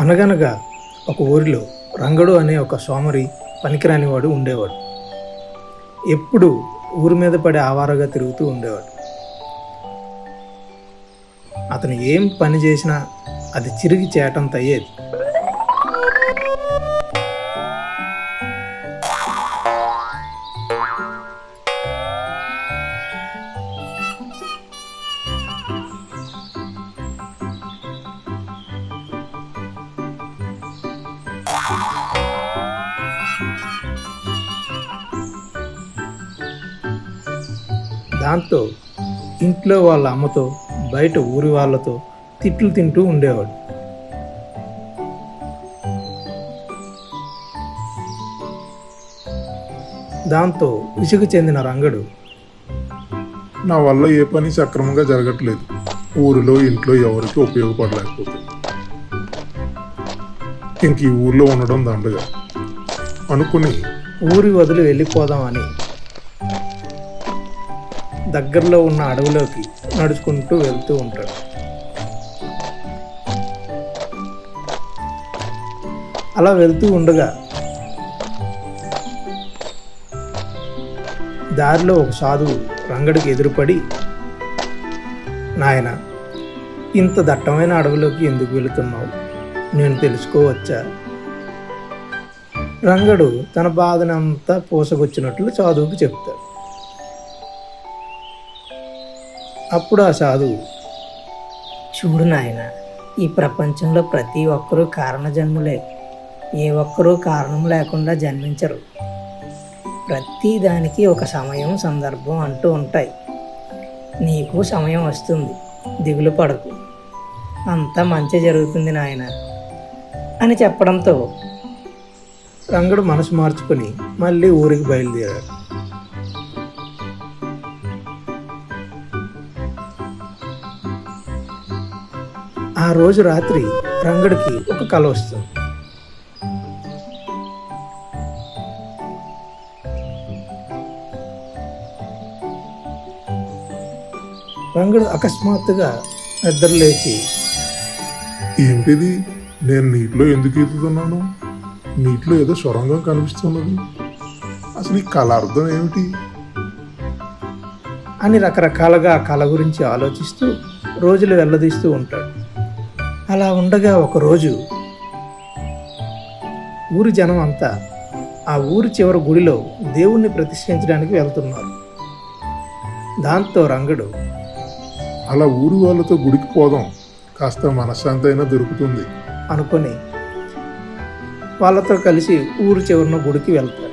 అనగనగా ఒక ఊరిలో రంగడు అనే ఒక సోమరి పనికిరానివాడు ఉండేవాడు. ఎప్పుడు ఊరి మీద పడే ఆవారగా తిరుగుతూ ఉండేవాడు. అతను ఏం పని చేసినా అది చిరిగి చేటంత అయ్యేది. దాంతో ఇంట్లో వాళ్ళ అమ్మతో బయట ఊరి వాళ్ళతో తిట్లు తింటూ ఉండేవాడు. దాంతో విసుగు చెందిన రంగడు నా వల్ల ఏ పని సక్రమంగా జరగట్లేదు. ఊరిలో ఇంట్లో ఎవరికి ఉపయోగపడలేకపోతుంది ఇంక ఈ ఊర్లో ఉండడం దండగా. అనుకుని ఊరి వదిలి వెళ్ళిపోదామని దగ్గరలో ఉన్న అడవిలోకి నడుచుకుంటూ వెళ్తూ ఉంటాడు. అలా వెళ్తూ ఉండగా దారిలో ఒక సాధువు రంగడికి ఎదురుపడి నాయన ఇంత దట్టమైన అడవిలోకి ఎందుకు వెళుతున్నావు? నేను తెలుసుకోవచ్చా? రంగడు తన బాధనంతా పోసగొచ్చినట్లు సాధువుకి చెప్తాడు. అప్పుడు ఆ సాధువు. చూడు నాయన ఈ ప్రపంచంలో ప్రతి ఒక్కరూ కారణజన్ములే. ఏ ఒక్కరూ కారణం లేకుండా జన్మించరు. ప్రతి దానికి ఒక సమయం సందర్భం అంటూ ఉంటాయి. నీకు సమయం వస్తుంది దిగులు పడకు. అంతా మంచి జరుగుతుంది నాయన అని చెప్పడంతో రంగడు మనసు మార్చుకొని మళ్ళీ ఊరికి బయలుదేరాడు. ఆ రోజు రాత్రి రంగడికి ఒక కల వస్తుంది. రంగడు అకస్మాత్తుగా నిద్ర లేచి ఏంటిది? నేను నీటిలో ఎందుకు ఈదుతున్నాను నీటిలో ఏదో సొరంగం కనిపిస్తున్నది. అసలు ఈ కళ అర్థం ఏమిటి? అని రకరకాలుగా ఆ కళ గురించి ఆలోచిస్తూ రోజులు వెల్లదీస్తూ ఉంటాడు. అలా ఉండగా ఒకరోజు ఊరి జనం అంతా ఆ ఊరి చివరి గుడిలో దేవుణ్ణి ప్రతిష్ఠించడానికి వెళ్తున్నారు. దాంతో రంగడు అలా ఊరి వాళ్ళతో గుడికి పోదాం కాస్త మనశ్శాంతి అయినా దొరుకుతుంది. అనుకొని వాళ్ళతో కలిసి ఊరు చివరిన గుడికి వెళ్తాడు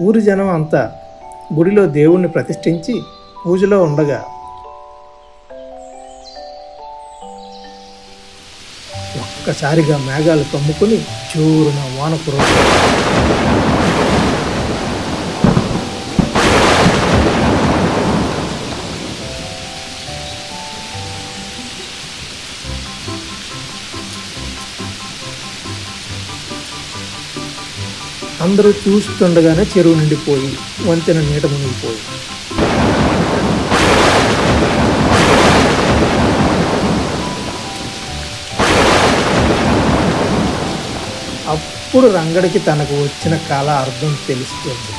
ఊరి జనం అంతా గుడిలో దేవుణ్ణి ప్రతిష్ఠించి పూజలో ఉండగా ఒక్కసారిగా మేఘాలు కమ్ముకుని జోరున వాన కురవడం. అందరూ చూస్తుండగానే చెరువు నిండిపోయి వంతెన నీట మునిగిపోయి. అప్పుడు రంగడికి తనకు వచ్చిన కళ అర్థం తెలుస్తుంది.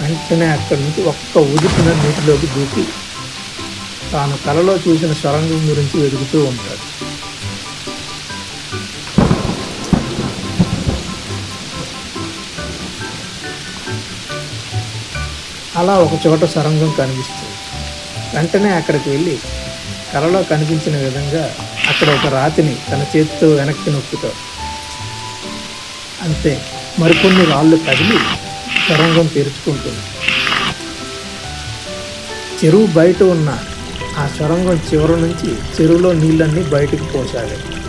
వెంటనే అక్కడి నుంచి ఒక్క ఉదుపున నీటిలోకి దూకి తాను కలలో చూసిన సొరంగం గురించి వెతుకుతూ ఉంటాడు. అలా ఒక చోట సొరంగం కనిపిస్తుంది. వెంటనే అక్కడికి వెళ్ళి కలలో కనిపించిన విధంగా అక్కడ ఒక రాతిని తన చేతితో వెనక్కి నొక్కుతాడు. అంతే మరికొన్ని రాళ్ళు కదిలి సొరంగం తెరుచుకుంటుంది. చెరువు బయట ఉన్న ఆ సొరంగం చివరి నుంచి చెరువులో నీళ్ళన్నీ బయటకు పోసాగాయి.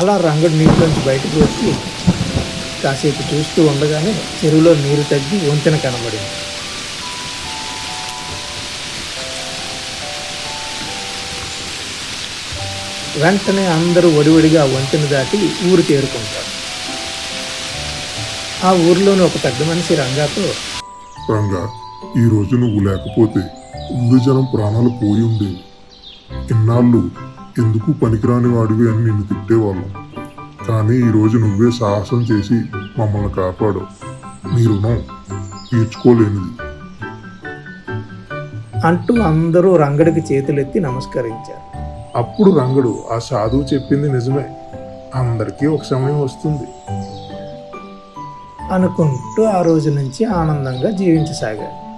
అలా రంగుడు నీటిలోంచి బయటకు వచ్చి కాసేపు చూస్తూ ఉండగానే చెరువులో నీరు తగ్గి వంతెన కనబడింది. వెంటనే అందరూ ఒడివడిగా వంతెన దాటి ఊరు చేరుకుంటారు ఆ ఊరిలోని ఒక పెద్ద మనిషి రంగాతో రంగా ఈరోజు నువ్వు లేకపోతే ఊరు జనం ప్రాణాలు పోయి ఉండేవి. ఇన్నాళ్ళు ఎందుకు పనికిరాని వాడివి అని నిన్ను తిట్టేవాళ్ళం. కానీ ఈ రోజు నువ్వే సాహసం చేసి మమ్మల్ని కాపాడావు. నీ రుణం తీర్చుకోలేనిది. అంటూ అందరూ రంగడికి చేతులెత్తి నమస్కరించారు. అప్పుడు రంగడు ఆ సాధువు చెప్పింది నిజమే. అందరికీ ఒక సమయం వస్తుంది. అనుకుంటూ ఆ రోజు నుంచి ఆనందంగా జీవించసాగాడు.